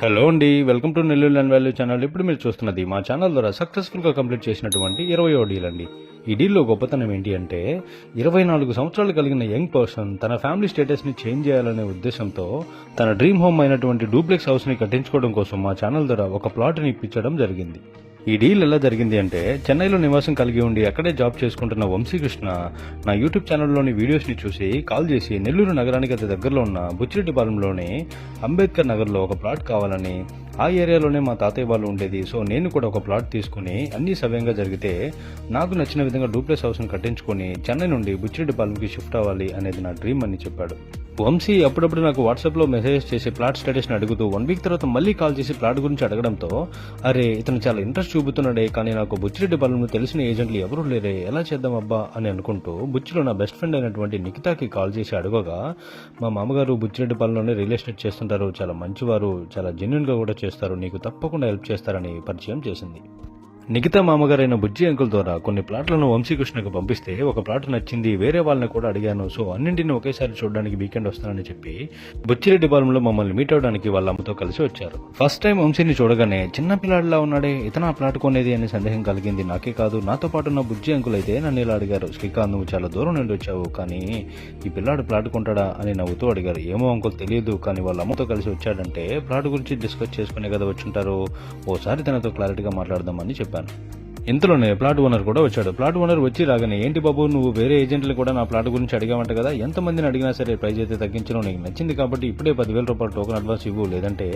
Hello అండి welcome to Nellore land value channel. ఇప్పుడు మీరు చూస్తున్నది మా ఛానల్ ద్వారా సక్సెస్ఫుల్గా కంప్లీట్ చేసినటువంటి ఇరవై డీల్ అండి ఈ డీల్లో గొప్పతనం ఏంటి అంటే ఇరవై నాలుగు సంవత్సరాలు కలిగిన యంగ్ పర్సన్ తన ఫ్యామిలీ స్టేటస్ని చేంజ్ చేయాలనే ఉద్దేశంతో తన డ్రీమ్ హోమ్ అయినటువంటి డూప్లెక్స్ హౌస్ని కట్టించుకోవడం కోసం మా ఛానల్ ద్వారా ఒక ప్లాట్ని ఇప్పించడం జరిగింది. ఈ డీల్ ఎలా జరిగింది అంటే చెన్నైలో నివాసం కలిగి ఉండి అక్కడే జాబ్ చేసుకుంటున్న వంశీకృష్ణ నా యూట్యూబ్ ఛానల్లోని వీడియోస్ని చూసి కాల్ చేసి నెల్లూరు నగరానికి అతి దగ్గరలో ఉన్న బుచ్చిరెడ్డిపాలెంలోని అంబేద్కర్ నగర్లో ఒక ప్లాట్ కావాలని ఆ ఏరియాలోనే మా తాతయ్య వాళ్ళు ఉండేది. సో నేను కూడా ఒక ప్లాట్ తీసుకుని అన్ని సవ్యంగా జరిగితే నాకు నచ్చిన విధంగా డూప్లెక్స్ హౌస్ను కట్టించుకొని చెన్నై నుండి బుచ్చిరెడ్డిపాలెంకి షిఫ్ట్ అవ్వాలి అనేది నా డ్రీమ్ అని చెప్పాడు. వంశీ అప్పుడప్పుడు నాకు వాట్సాప్లో మెసేజ్ చేసి ప్లాట్ స్టేటస్ని అడుగుతూ వన్ వీక్ తర్వాత మళ్ళీ కాల్ చేసి ప్లాట్ గురించి అడగడంతో అరే ఇతను చాలా ఇంట్రెస్ట్ చూపుతున్నాడే కానీ నాకు బుచ్చిరెడ్డి పాలెంలో తెలిసిన ఏజెంట్లు ఎవరూ లేరే ఎలా చేద్దాం అబ్బా? అని అనుకుంటూ బుచ్చిలో నా బెస్ట్ ఫ్రెండ్ అయినటువంటి నిఖితాకి కాల్ చేసి అడగగా మా మామగారు బుచ్చిరెడ్డి పాలెంలోనే రియల్ ఎస్టేట్ చేస్తుంటారు చాలా మంచివారు చాలా జెన్యున్గా కూడా చేస్తారు నీకు తప్పకుండా హెల్ప్ చేస్తారని పరిచయం చేసింది. నిఖితా మామగారైన బుజ్జి అంకుల్ ద్వారా కొన్ని ప్లాట్లను వంశీకృష్ణకు పంపిస్తే ఒక ప్లాట్ నచ్చింది వేరే వాళ్ళని కూడా అడిగాను. సో అన్నింటిని ఒకేసారి చూడడానికి వీకెండ్ వస్తానని చెప్పి బుచ్చిరెడ్డి పాలెంలో మమ్మల్ని మీట్ అవడానికి వాళ్ళ అమ్మతో కలిసి వచ్చారు. ఫస్ట్ టైం వంశీని చూడగానే చిన్న పిల్లాడిలా ఉన్నాడే ఇతను ఆ ప్లాట్ కొనేది అనే సందేహం కలిగింది. నాకే కాదు నాతో పాటు ఉన్న బుజ్జి అంకుల్ అయితే నన్ను ఇలా అడిగారు. శ్రీకాంత్ నువ్వు చాలా దూరం నుండి వచ్చావు కానీ ఈ పిల్లాడు ప్లాట్ కొంటాడా అని నవ్వుతూ అడిగారు. ఏమో అంకుల్ తెలియదు కానీ వాళ్ళ అమ్మతో కలిసి వచ్చాడంటే ప్లాట్ గురించి డిస్కస్ చేసుకునే కదా వచ్చుంటారు. ఓసారి తనతో క్లారిటీగా మాట్లాడదామని done. ఇంతలోనే ప్లాట్ ఓనర్ కూడా వచ్చాడు. ప్లాట్ ఓనర్ వచ్చి రాగానే ఏంటి బాబు నువ్వు వేరే ఏజెంట్లు కూడా నా ప్లాట్ గురించి అడిగావంట కదా? ఎంతమందిని అడిగినా సరే ప్రైజ్ అయితే తగ్గించడం నీకు నచ్చింది కాబట్టి ఇప్పుడే పదివేల రూపాయలు టోకెన్ అడ్వాన్స్ ఇవ్వు. లేదంటే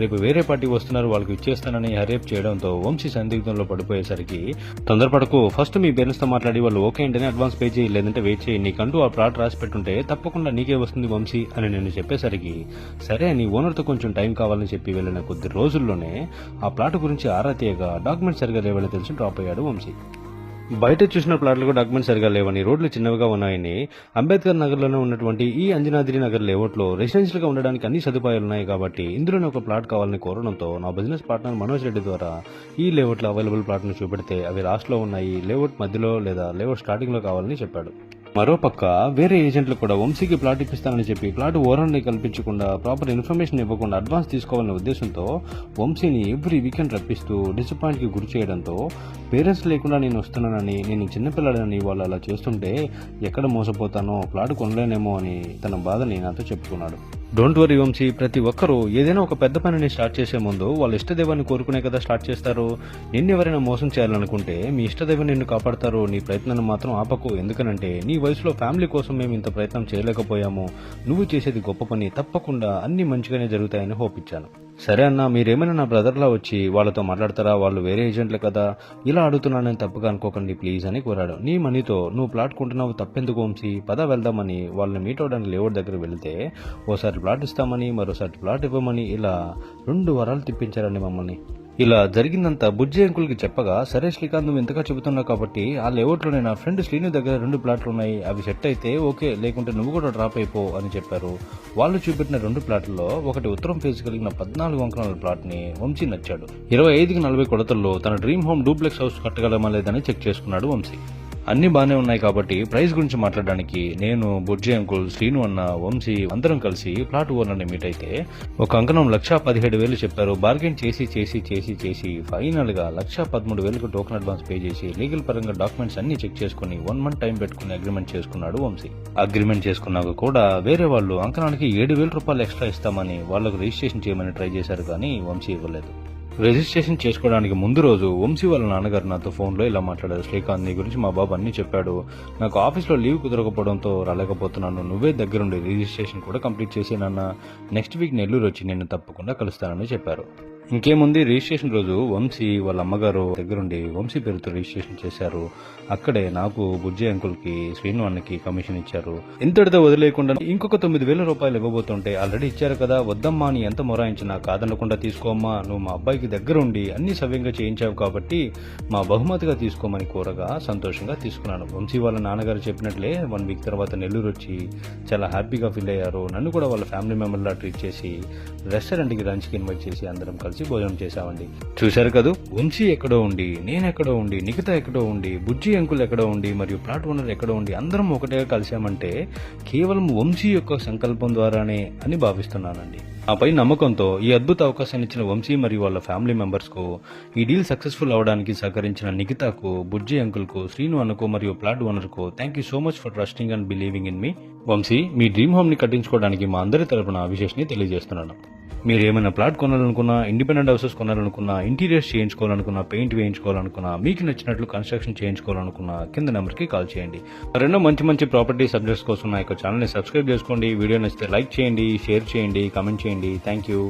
రేపు వేరే పార్టీ వస్తున్నారు వాళ్ళకి ఇచ్చేస్తానని హరేప్ చేయడంతో వంశీ సందిగ్ధంలో పడిపోయేసరికి తొందరపడకు ఫస్ట్ మీ పేరెంట్స్తో మాట్లాడి వాళ్ళు ఓకే అంటేనే అడ్వాన్స్ పే చేయి లేదంటే వెయిట్ చేయి. నీకంటూ ఆ ప్లాట్ రాసి పెట్టుంటే తప్పకుండా నీకే వస్తుంది వంశీ అని నేను చెప్పేసరికి సరే నీ ఓనర్తో కొంచెం టైం కావాలని చెప్పి వెళ్ళిన కొద్ది రోజుల్లోనే ఆ ప్లాట్ గురించి ఆరా తీయగా డాక్యుమెంట్ సరిగా లేవని తెలిసి డ్రాప్ అయ్యాడు వంశీ. బయట చూసిన ప్లాట్లకు డాక్యుమెంట్ సరిగా లేవని రోడ్లు చిన్నవిగా ఉన్నాయని అంబేద్కర్ నగర్లోనే ఉన్నటువంటి ఈ అంజనాద్రి నగర్ లేఅవుట్లో రెసిడెన్షియల్గా ఉండడానికి అన్ని సదుపాయాలు ఉన్నాయి కాబట్టి ఇందులోనే ఒక ప్లాట్ కావాలని కోరడంతో నా బిజినెస్ పార్ట్నర్ మనోజ్ రెడ్డి ద్వారా ఈ లేఅవుట్లో అవైలబుల్ ప్లాట్ను చూపెడితే అవి లాస్ట్లో ఉన్నాయి లేఅవుట్ మధ్యలో లేదా లేఅవుట్ స్టార్టింగ్లో కావాలని చెప్పాడు. మరోపక్క వేరే ఏజెంట్లు కూడా వంశీకి ప్లాట్ ఇప్పిస్తానని చెప్పి ప్లాట్ ఓనర్ని కల్పించకుండా ప్రాపర్ ఇన్ఫర్మేషన్ ఇవ్వకుండా అడ్వాన్స్ తీసుకోవాలనే ఉద్దేశంతో వంశీని ఎవ్రీ వీకెండ్ రప్పిస్తూ డిసప్పాయింట్కి గురి చేయడంతో పేరెంట్స్ లేకుండా నేను వస్తున్నానని నేను చిన్నపిల్లాడని వాళ్ళు అలా చేస్తుంటే ఎక్కడ మోసపోతానో ప్లాట్ కొనలేనేమో అని తన బాధని నాతో చెప్పుకున్నాడు. Don't worry Vamshi. ప్రతి ఒక్కరూ ఏదైనా ఒక పెద్ద పనిని స్టార్ట్ చేసే ముందు వాళ్ళ ఇష్టదేవాన్ని కోరుకునే కదా స్టార్ట్ చేస్తారు. నిన్ను ఎవరైనా మోసం చేయాలనుకుంటే మీ ఇష్టదైవం నిన్ను కాపాడతారు. నీ ప్రయత్నాన్ని మాత్రం ఆపకు. ఎందుకనంటే నీ వయసులో ఫ్యామిలీ కోసం మేము ఇంత ప్రయత్నం చేయలేకపోయాము. నువ్వు చేసేది గొప్ప పని తప్పకుండా అన్ని మంచిగానే జరుగుతాయని హోప్ ఇచ్చాను. సరే అన్న మీరేమైనా నా బ్రదర్లా వచ్చి వాళ్ళతో మాట్లాడతారా? వాళ్ళు వేరే ఏజెంట్లు కదా. ఇలా అడుగుతున్నానని తప్పుగా అనుకోకండి ప్లీజ్ అని కోరాడు. నీ మనీతో నువ్వు ప్లాట్ కొంటున్నావు తప్పెందుకు వంశీ? పద వెళ్దామని వాళ్ళని మీట్ అవడానికి లేవర్ దగ్గర వెళితే ఓసారి ప్లాట్ ఇస్తామని మరోసారి ప్లాట్ ఇవ్వమని ఇలా రెండు వరాలు తిప్పించారండి మమ్మల్ని. ఇలా జరిగిందంతా బుజ్జి అంకుల్కి చెప్పగా సరే శ్రీకాంత్ నువ్వు ఇంతగా చెబుతున్నావు కాబట్టి ఆ లేఅవుట్లో నా ఫ్రెండ్ శ్రీను దగ్గర రెండు ప్లాట్లు ఉన్నాయి అవి సెట్ అయితే ఓకే లేకుంటే నువ్వు కూడా డ్రాప్ అయిపో అని చెప్పారు. వాళ్ళు చూపెట్టిన రెండు ప్లాట్లలో ఒకటి ఉత్తరం ఫేజ్ కలిగిన పద్నాలుగు అంకణాల ప్లాట్ని వంశీ నచ్చాడు. ఇరవై ఐదుకి నలభై కొడతల్లో తన డ్రీమ్ హోమ్ డూప్లెక్స్ హౌస్ కట్టగలమా లేదని చెక్ చేసుకున్నాడు వంశీ. అన్ని బాగానే ఉన్నాయి కాబట్టి ప్రైస్ గురించి మాట్లాడడానికి నేను బుజ్జి అంకుల్ శ్రీను అన్న వంశీ అందరం కలిసి ప్లాట్ ఓనర్ని మీట్ అయితే ఒక అంకణం లక్ష పదిహేడు వేలు చెప్పారు. బార్గెన్ చేసి చేసి చేసి చేసి ఫైనల్గా లక్షా పదమూడు వేలకు టోకెన్ అడ్వాన్స్ పే చేసి లీగల్ పరంగా డాక్యుమెంట్స్ అన్ని చెక్ చేసుకుని వన్ మంత్ టైం పెట్టుకుని అగ్రిమెంట్ చేసుకున్నాడు వంశీ. అగ్రిమెంట్ చేసుకున్నాక కూడా వేరే వాళ్ళు అంకణానికి ఏడు వేల రూపాయలు ఎక్స్ట్రా ఇస్తామని వాళ్ళకు రిజిస్ట్రేషన్ చేయమని ట్రై చేశారు కానీ వంశీ ఇవ్వలేదు. రిజిస్ట్రేషన్ చేసుకోవడానికి ముందు రోజు వంశీ వాళ్ళ నాన్నగారు నాతో ఫోన్లో ఇలా మాట్లాడారు. శ్రీకాంత్ నీ గురించి మా బాబు అన్నీ చెప్పాడు. నాకు ఆఫీస్లో లీవ్ కుదరకపోవడంతో రాలేకపోతున్నాను. నువ్వే దగ్గరుండి రిజిస్ట్రేషన్ కూడా కంప్లీట్ చేసి నాన్న. నెక్స్ట్ వీక్ నెల్లూరు వచ్చి నేను తప్పకుండా కలుస్తానని చెప్పారు. ఇంకేముంది? రిజిస్ట్రేషన్ రోజు వంశీ వాళ్ళ అమ్మగారు దగ్గరుండి వంశీ పేరుతో రిజిస్ట్రేషన్ చేశారు. అక్కడే నాకు బుజ్జి అంకుల్కి శ్రీను కమిషన్ ఇచ్చారు. ఇంతటితో వదిలేయకుండా ఇంకొక తొమ్మిది వేల రూపాయలు ఇవ్వబోతుంటే ఆల్రెడీ ఇచ్చారు కదా వద్దమ్మా అని ఎంత మొరాయించినా కాదనకుండా తీసుకోమ్మా నువ్వు మా అబ్బాయికి దగ్గరుండి అన్ని సవ్యంగా చేయించావు కాబట్టి మా బహుమతిగా తీసుకోమని కోరగా సంతోషంగా తీసుకున్నాను. వంశీ వాళ్ళ నాన్నగారు చెప్పినట్లే వన్ వీక్ తర్వాత నెల్లూరు వచ్చి చాలా హ్యాపీగా ఫీల్ అయ్యారు. నన్ను కూడా వాళ్ళ ఫ్యామిలీ మెంబర్లా ట్రీట్ చేసి రెస్టారెంట్కి లంచ్కి ఇన్వైట్ చేసి అందరం కలిసి కలిసి భోజనం చేశామండి. చూశారు కదూ? వంశీ ఎక్కడో ఉండి నేను ఎక్కడో ఉండి నిఖిత ఎక్కడో ఉండి బుజ్జి అంకుల్ ఎక్కడో ఉండి మరియు ప్లాట్ ఓనర్ ఎక్కడో ఉండి అందరం ఒకటే కలిసామంటే కేవలం వంశీ యొక్క సంకల్పం ద్వారానే అని భావిస్తున్నానండి. ఆపై నమ్మకంతో ఈ అద్భుత అవకాశాన్ని ఇచ్చిన వంశీ మరియు వాళ్ళ ఫ్యామిలీ మెంబర్స్కు ఈ డీల్ సక్సెస్ఫుల్ అవడానికి సహకరించిన నిఖితాకు బుజ్జి అంకుల్కు శ్రీను అన్నకు మరియు plot ఓనర్కు thank you so much for trusting and believing in మీ వంశీ మీ డ్రీమ్ హోమ్ని కట్టించుకోవడానికి మా అందరి తరపున విశేష్ని తెలియజేస్తున్నాను. మీరు ఏమైనా ప్లాట్ కొనాలనుకున్నా ఇండిపెండెంట్ హౌసెస్ కొనాలనుకున్నా ఇంటీరియర్స్ చేయించుకోవాలనుకున్నా పెయింట్ వేయించుకోవాలనుకున్నా మీకు నచ్చినట్లు కన్స్ట్రక్షన్ చేయించుకోవాలనుకున్నా కింద నెంబర్కి కాల్ చేయండి. రెండో మంచి మంచి ప్రాపర్టీ సబ్జెక్ట్స్ కోసం నా యొక్క ఛానల్ని సబ్స్క్రైబ్ చేసుకోండి. వీడియో నచ్చితే లైక్ చేయండి షేర్ చేయండి కమెంట్ చేయండి. Thank you.